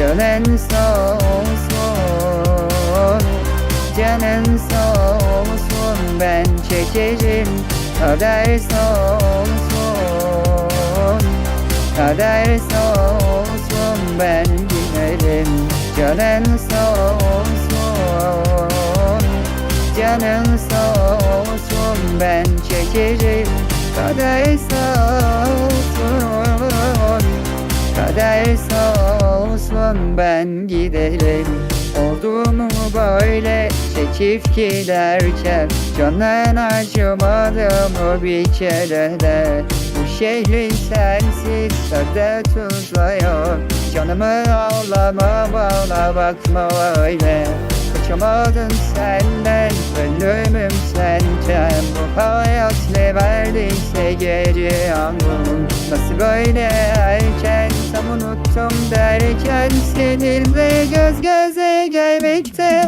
Canın sağ olsun Canın sağ olsun. Ben çekerim Kader sağ olsun. Kader sağ olsun Ben giderim. Canın sağ olsun Canın sağ olsun. Ben çekerim Kader sağ olsun. Kader sağ olsun ben giderim. Oldu mu böyle çekip giderken Canın acımadı mı bir kere Bu şehrin sensiz tadı tuzla yok Canımı ağlama bana bakma öyle. Kaçamadın senden Ölümüm senden. Bu hayat ne verdiyse geri aldım Nasıl böyle erken Tam unuttum derken Seninle göz göze gelmekte